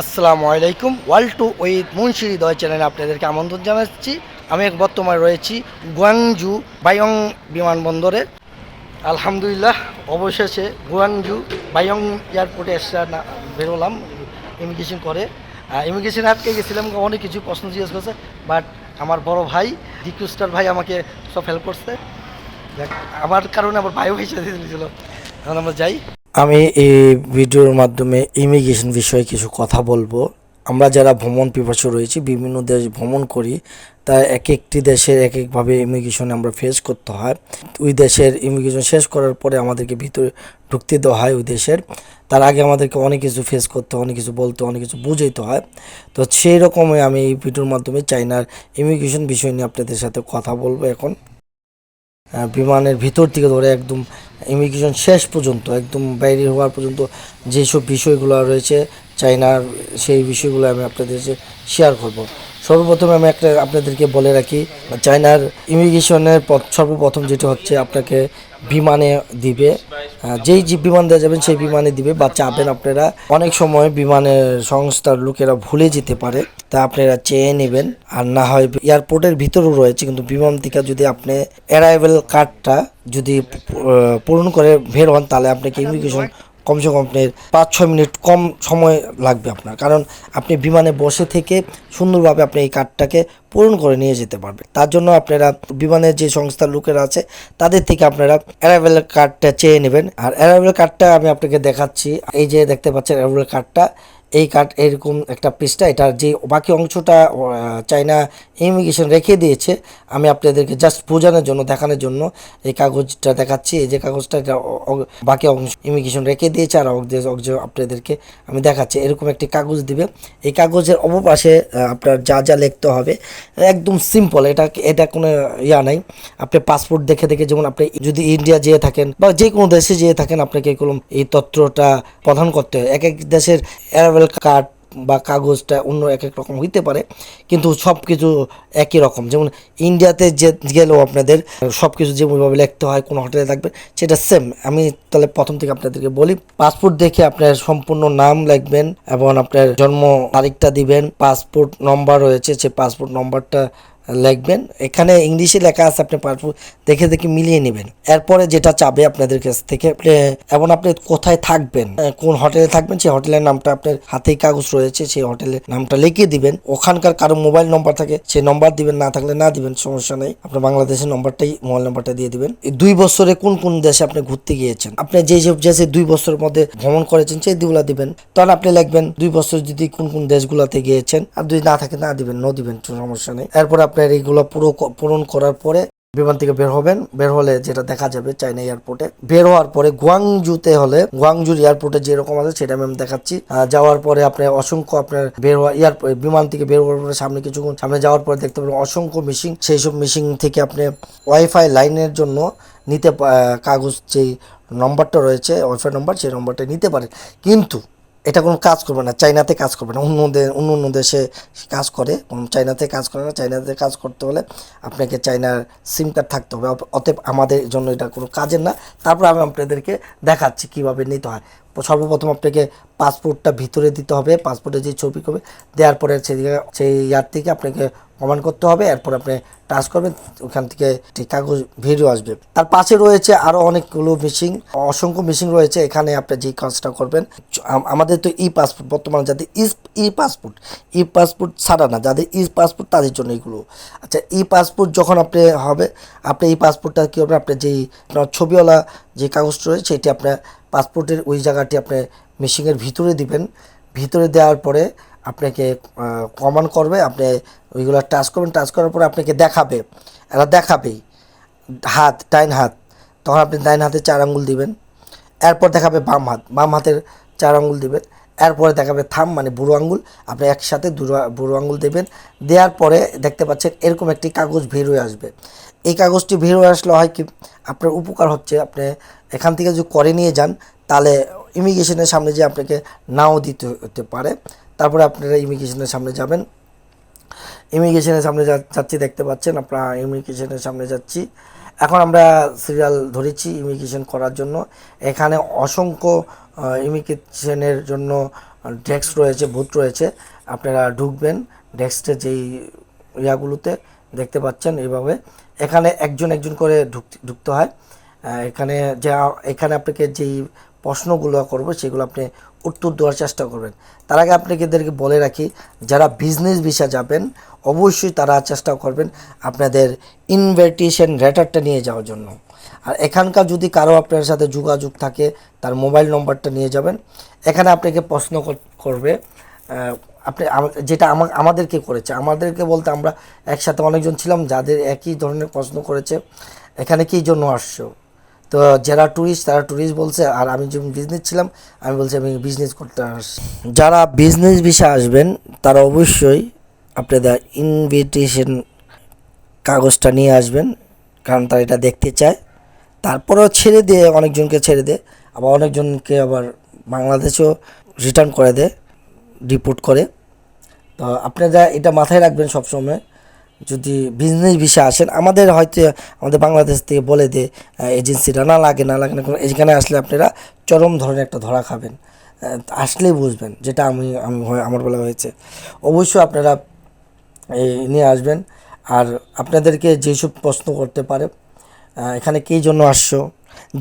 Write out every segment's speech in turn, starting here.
আসসালামু আলাইকুম। World to with Munshi Hriday চ্যানেলে আপনাদেরকে আমন্ত্রণ জানাচ্ছি। আমি এক বর্তমানে রয়েছি গুয়াংজু বায়ং বিমানবন্দরে। আলহামদুলিল্লাহ, অবশেষে গুয়াংজু বায়ং এয়ারপোর্টে এসে বেরোলাম ইমিগ্রেশন করে। ইমিগ্রেশনে আটকে গেছিলাম, অনেক কিছু প্রশ্ন জিজ্ঞেস করছে বাট আমার বড় ভাই ডিকুস্টার ভাই আমাকে সব হেল্প করছে। আমার কারণে আমার ভাইও হিসেবে দিয়েছিল। এখন আমরা যাই। আমি এই ভিডিওর মাধ্যমে ইমিগ্রেশন বিষয়ে কিছু কথা বলব। আমরা যারা ভ্রমণ পিপাসু রয়েছি, বিভিন্ন দেশ ভ্রমণ করি তা এক একটি দেশের এক একভাবে ইমিগ্রেশন আমরা ফেস করতে হয়। ওই দেশের ইমিগ্রেশন শেষ করার পরে আমাদেরকে ভিতরে ঢুকতে দেওয়া হয় ওই দেশের। তার আগে আমাদেরকে অনেক কিছু ফেস করতে অনেক কিছু বলতে অনেক কিছু বুঝাইতে হয়। তো সেই রকমই আমি এই ভিডিওর মাধ্যমে চাইনার ইমিগ্রেশন বিষয় নিয়ে আপনাদের সাথে কথা বলব এখন। বিমানের ভিতর থেকে ধরে একদম ইমিগ্রেশন শেষ পর্যন্ত, একদম বাইরে হওয়ার পর্যন্ত যেসব বিষয়গুলো রয়েছে চাইনার সেই বিষয়গুলো আমি আপনাদের শেয়ার করব। সর্বপ্রথমে আমি একটা আপনাদেরকে বলে রাখি, চায়নার ইমিগ্রেশনের সর্বপ্রথম যেটা হচ্ছে আপনাকে বিমানে দিবে। যেই যে বিমান দেওয়া যাবেন সেই বিমানে দিবে বা চাপেন আপনারা। অনেক সময় বিমানের সংস্থার লোকেরা ভুলে যেতে পারে, তা আপনারা চেয়ে নেবেন। আর না হয় এয়ারপোর্টের ভিতরেও রয়েছে, কিন্তু বিমান থেকে যদি আপনি অ্যারাইভেল কার্ডটা যদি পূরণ করে বের হন, তাহলে আপনাকে ইমিগ্রেশন কমসে কম আপনার পাঁচ, ছয় মিনিট কম সময় লাগবে আপনার। কারণ আপনি বিমানে বসে থেকে সুন্দরভাবে আপনি এই কার্ডটাকে পূরণ করে নিয়ে যেতে পারবে তার জন্য আপনারা বিমানের যে সংস্থার লোকেরা আছে, তাদের থেকে আপনারা অ্যারাইভেল কার্ডটা চেয়ে নেবেন। আর অ্যারাইভেল কার্ডটা আমি আপনাকে দেখাচ্ছি। এই যে দেখতে পাচ্ছেন অ্যারাইভেল কার্ডটা এই কার্ড এরকম একটা পৃষ্ঠা, এটার যে বাকি অংশটা চাইনা ইমিগ্রেশন রেখে দিয়েছে, আমি আপনাদেরকে জাস্ট বোঝানোর জন্য, দেখানোর জন্য এই কাগজটা দেখাচ্ছি। এই যে কাগজটা, এটা বাকি অংশ ইমিগ্রেশন রেখে দিয়েছে, আর আপনাদেরকে আমি দেখাচ্ছি। এরকম একটি কাগজ দিবে। এই কাগজের অবপাশে আপনার যা যা লিখতে হবে, একদম সিম্পল এটা এটা কোনো ইয়া নাই। আপনি পাসপোর্ট দেখে দেখে, যেমন আপনি যদি ইন্ডিয়া যেয়ে থাকেন, বা যে কোনো দেশে যেয়ে থাকেন, আপনাকে এগুলো এই তথ্যটা প্রদান করতে হয়। এক এক দেশের অ্যারাভেল কার্ড বা কাগজটা অন্য এক এক রকম হইতে পারে, কিন্তু সব কিছু একই রকম। যেমন ইন্ডিয়াতে যে গেলেও আপনাদের সব কিছু যেমনভাবে লিখতে হয়, কোনো হোটেলে থাকবে, সেটা সেম আমি তাহলে প্রথম থেকে আপনাদেরকে বলি পাসপোর্ট দেখে আপনার সম্পূর্ণ নাম লিখবেন এবং আপনার জন্ম তারিখটা দিবেন পাসপোর্ট নম্বর রয়েছে সে পাসপোর্ট নম্বরটা লিখবেন। এখানে ইংলিশে লেখা আছে, আপনি পাসপোর্ট দেখে দেখে মিলিয়ে নেবেন। এরপরে যেটা চাবে আপনাদের কাছ থেকে এবং আপনি কোথায় থাকবেন কোন হোটেলে থাকবেন, সেই হোটেলের নামটা আপনার হাতেই কাগজ রয়েছে, সেই হোটেলের নামটা লিখে দিবেন। ওখানকার কারও মোবাইল নম্বর থাকে, সেই নম্বর দিবেন, না থাকলে না দিবেন, সমস্যা নেই। আপনার বাংলাদেশের নম্বরটাই, মোবাইল নম্বরটা দিয়ে দিবেন। দুই বছরে কোন কোন দেশে আপনি ঘুরতে গিয়েছেন? আপনি যে যে দেশে দুই বছরের মধ্যে ভ্রমণ করেছেন সেই দিগুলা দিবেন। তখন আপনি লিখবেন, দুই বছর যদি কোন কোন দেশগুলোতে গিয়েছেন, আর যদি না থাকে, না দিবেন, নো দিবেন, সমস্যা নেই। এরপর আপনার এইগুলো পুরো পূরণ করার পরে বিমান থেকে বের হবেন। বের হলে যেটা দেখা যাবে চাইনা এয়ারপোর্টে। বের হওয়ার পরে গুয়াংজুতে হলে, গুয়াংজুর এয়ারপোর্টে যেরকম আছে সেটা আমি দেখাচ্ছি। যাওয়ার পরে আপনার অসংখ্য আপনার বের হওয়া এয়ার বিমান থেকে বের হওয়ার পরে সামনে কিছুক্ষণ সামনে যাওয়ার পরে দেখতে পাবেন অসংখ্য মিশিং সেই সব মিশিং থেকে আপনি ওয়াইফাই লাইনের জন্য নিতে কাগজ যেই নম্বরটা রয়েছে ওয়াইফাই নম্বর সেই নম্বরটা নিতে পারেন। কিন্তু এটা কোনো কাজ করবে না চাইনাতে কাজ করবে না। অন্য অন্য অন্য দেশে কাজ করে, কোনো চাইনাতে কাজ করে না। চাইনাতে কাজ করতে হলে আপনাকে চাইনার সিম কার্ড থাকতে হবে। অতএব আমাদের জন্য এটা কোনো কাজের না। তারপর আমি আপনাদেরকে দেখাচ্ছি কীভাবে নিতে হয়। সর্বপ্রথম আপনাকে পাসপোর্টটা ভিতরে দিতে হবে পাসপোর্টে যে ছবি করবে দেওয়ার পরে সেই ইয়ার থেকে আপনাকে প্রমাণ করতে হবে, এরপর আপনি টাচ করবেন, ওখান থেকে কাগজ, ভিডিও আসবে। তার পাশে রয়েছে আরও অনেকগুলো মিশিং অসংখ্য মিশিং রয়েছে, এখানে আপনি যে কাজটা করবেন আমাদের তো ই পাসপোর্ট বর্তমানে যাদের ই ই পাসপোর্ট ই পাসপোর্ট ছাড়া না, যাদের ই পাসপোর্ট তাদের জন্য এগুলো। আচ্ছা ই পাসপোর্ট যখন আপনি হবে, আপনি এই পাসপোর্টটা কী হবে আপনার যেই আপনার ছবিওয়ালা যে কাগজটা রয়েছে, সেটি আপনার পাসপোর্টের ওই জায়গাটি আপনি মেশিনের ভিতরে দিবেন। ভিতরে দেওয়ার পরে আপনাকে কমান করবে, আপনি ওইগুলো টাচ করবেন। টাচ করার পরে আপনাকে দেখাবে। এরা দেখাবেই। হাত, ডাইন হাত। তখন আপনি ডাইন হাতে চার আঙ্গুল দিবেন। এরপর দেখাবে বাম হাত। বাম হাতের চার আঙ্গুল দিবেন। এরপরে দেখাবে থাম মানে বুড়ো আঙ্গুল। আপনি একসাথে বুড়ো আঙ্গুল দেবেন। দেওয়ার পরে দেখতে পাচ্ছেন এরকম একটি কাগজ বের হয়ে আসবে। এই কাগজটি বের হয়ে আসলে হয় কি? আপনার উপকার হচ্ছে। আপনি এখান থেকে যদি করে নিয়ে যান, তাহলে ইমিগ্রেশনের সামনে যে আপনাকে নাও দিতে হতে পারে। তারপরে আপনারা ইমিগ্রেশনের সামনে যাবেন। ইমিগ্রেশনের সামনে যাচ্ছি, দেখতে পাচ্ছেন আপনারা ইমিগ্রেশনের সামনে যাচ্ছি। এখন আমরা সিরিয়াল ধরেছি ইমিগ্রেশন করার জন্য। এখানে অসংখ্য ইমিগ্রেশনের জন্য ডেস্ক রয়েছে, বুথ রয়েছে। আপনারা ঢুকবেন ডেস্কে যেই ইয়াগুলোতে, দেখতে পাচ্ছেন এইভাবে। এখানে একজন একজন করে ঢুক- ঢুকতে হয়। এখানে যা, এখানে আপনাকে যেই প্রশ্নগুলো করব, সেগুলো আপনি উত্তর দেওয়ার চেষ্টা করবেন। তার আগে আপনাকে এদেরকে বলে রাখি, যারা বিজনেস ভিসা যাবেন, অবশ্যই তারা চেষ্টা করবেন আপনাদের ইনভিটেশন লেটারটা নিয়ে যাওয়ার জন্য। আর এখানকার যদি কারও আপনার সাথে যোগাযোগ থাকে, তার মোবাইল নম্বরটা নিয়ে যাবেন। এখানে আপনাকে প্রশ্ন কর- করবে আপনি যেটা আমা- আমাদেরকে করেছে। আমাদেরকে বলতে আমরা একসাথে অনেকজন ছিলাম, যাদের একই ধরনের প্রশ্ন করেছে। এখানে কী জন্য আসছো? তো যারা ট্যুরিস্ট তারা ট্যুরিস্ট বলছে, আর আমি যখন বিজনেস ছিলাম, আমি বলছি আমি বিজনেস করতে আসছি যারা বিজনেস ভিসা আসবেন, তারা অবশ্যই আপনাদের ইনভিটেশন কাগজটা নিয়ে আসবেন, কারণ তারা এটা দেখতে চায়। তারপরেও ছেড়ে দিয়ে, অনেকজনকে ছেড়ে দেয়, আবার অনেকজনকে আবার বাংলাদেশেও রিটার্ন করে দেয় ডিপোর্ট করে। তো আপনারা এটা মাথায় রাখবেন সবসময়। যদি বিজনেস ভিসা আসেন, আমাদের হয়তো, আমাদের বাংলাদেশ থেকে বলে দে এজেন্সিটা না লাগে না লাগে না এখানে আসলে আপনারা চরম ধরনের একটা ধরা খাবেন। আসলেই বুঝবেন, যেটা আমি আমি আমার বলা হয়েছে। অবশ্যই আপনারা নিয়ে আসবেন। আর আপনাদেরকে যেসব প্রশ্ন করতে পারে এখানে কী জন্য আসছো,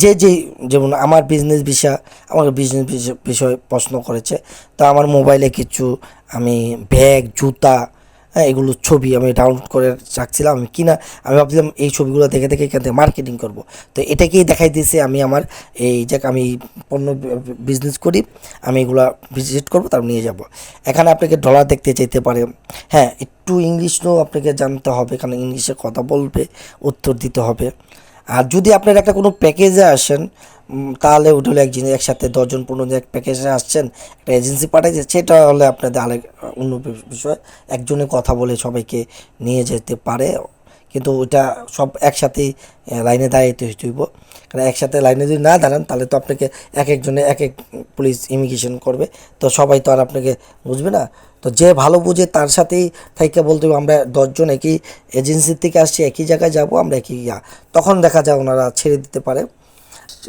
যে যে, যেমন আমার বিজনেস বিষয়, আমাকে বিজনেস বিষয়ে প্রশ্ন করেছে, তা আমার মোবাইলে কিছু আমি ব্যাগ জুতা হ্যাঁ এগুলো ছবি আমি ডাউনলোড করে রাখছিলাম, আমি কিনা, আমি ভাবছিলাম এই ছবিগুলো দেখে দেখে এখান থেকে মার্কেটিং করব। তো এটাকেই দেখাই দিয়েছে আমি আমার, এই যে আমি পণ্য বিজনেস করি, আমি এগুলো ভিজিট করব, তারপর নিয়ে যাব। এখানে আপনাকে ডলার দেখতে চাইতে পারে। হ্যাঁ একটু ইংলিশও আপনাকে জানতে হবে, কারণ ইংলিশে কথা বলবে, উত্তর দিতে হবে। আর যদি আপনার একটা কোনো প্যাকেজে আসেন তাহলে ওটা হলো এক জিনিস একসাথে দশজন, পনেরো এক প্যাকেজে আসছেন, একটা এজেন্সি পাঠাইছে, সেটা হলে আপনাদের আরেক, অন্য বিষয়, একজনে কথা বলে সবাইকে নিয়ে যেতে পারে। কিন্তু ওটা সব একসাথেই আহ, লাইনে দাঁড়াইতে হইব। কারণ একসাথে লাইনে যদি না দাঁড়ান তাহলে তো আপনাকে এক একজনে এক এক পুলিশ ইমিগ্রেশন করবে। তো সবাই তো আর আপনাকে বুঝবে না। তো যে ভালো বুঝে তার সাথেই থাইকে বলতে হবে আমরা দশজন একই এজেন্সির থেকে আসছি একই জায়গায় যাব আমরা একই ইয়া। তখন দেখা যায় ওনারা ছেড়ে দিতে পারে।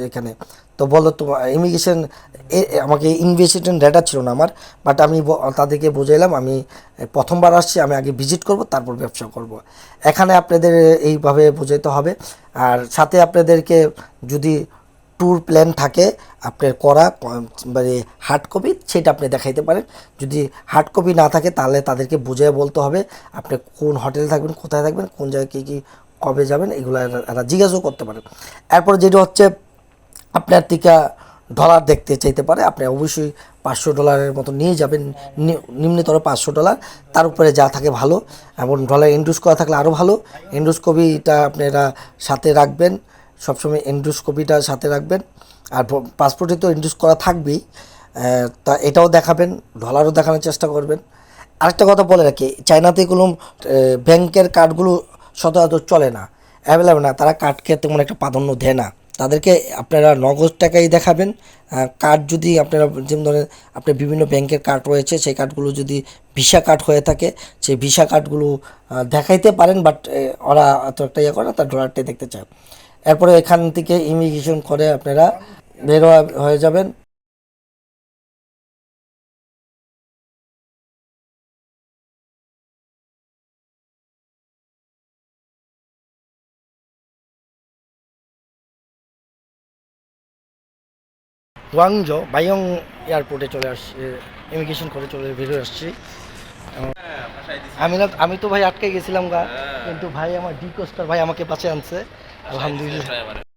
এখানে তো বলো তোমার ইমিগ্রেশন আমাকে ইনভেস্টেশন ডেটা ছিল না আমার বাট আমি তাদেরকে বোঝাইলাম, আমি প্রথমবার আসছি, আমি আগে ভিজিট করব, তারপর ব্যবসা করব। এখানে আপনাদের এইভাবে বোঝাইতে হবে, আর সাথে আপনাদেরকে যদি ট্যুর প্ল্যান থাকে, আপনার করা মানে হার্ড কপি সেটা আপনি দেখাইতে পারেন। যদি হার্ড কপি না থাকে, তাহলে তাদেরকে বুঝিয়ে বলতে হবে, আপনি কোন হোটেলে থাকবেন, কোথায় থাকবেন, কোন জায়গায় কী কী, কবে যাবেন, এগুলো এরা জিজ্ঞাসাও করতে পারেন এরপর যেটা হচ্ছে আপনার থেকে ডলার দেখতে চাইতে পারে, আপনি অবশ্যই পাঁচশো ডলারের মতো নিয়ে যাবেন। নিম্নতর পাঁচশো ডলার, তার উপরে যা থাকে ভালো, এবং ডলার ইন্ডুস করা থাকলে আরও ভালো। ইন্ডোস্কোপিটা আপনারা সাথে রাখবেন, সবসময় ইন্ডোস্কোপিটা সাথে রাখবেন। আর পাসপোর্টে তো ইন্ডুস করা থাকবেই তা এটাও দেখাবেন, ডলারও দেখানোর চেষ্টা করবেন। আরেকটা কথা বলে রাখি, চায়নাতে কোনো ব্যাংকের কার্ডগুলো সচরাচর চলে না অ্যাভেলেবেল না, তারা কার্ডকে তেমন একটা প্রাধান্য দেয় না। তাদেরকে আপনারা নগদ টাকাই দেখাবেন। কার্ড যদি আপনারা, যেমন ধরেন আপনার বিভিন্ন ব্যাংকের কার্ড রয়েছে, সেই কার্ডগুলো যদি ভিসা কার্ড হয়ে থাকে, সেই ভিসা কার্ডগুলো দেখাইতে পারেন বাট ওরা এত একটা ইয়ে করে না, তার ডলারটাই দেখতে চায়। এরপরে এখান থেকে ইমিগ্রেশন করে আপনারা বের হয়ে যাবেন। গুয়াংজো বাইয়ং এয়ারপোর্টে চলে আসছি ইমিগ্রেশন করে চলে বেরিয়ে আসছি। আমি না আমি তো ভাই আটকে গেছিলাম গা কিন্তু ভাই আমার ডি কোস্টার ভাই আমাকে পাশে আনছে। আলহামদুলিল্লাহ।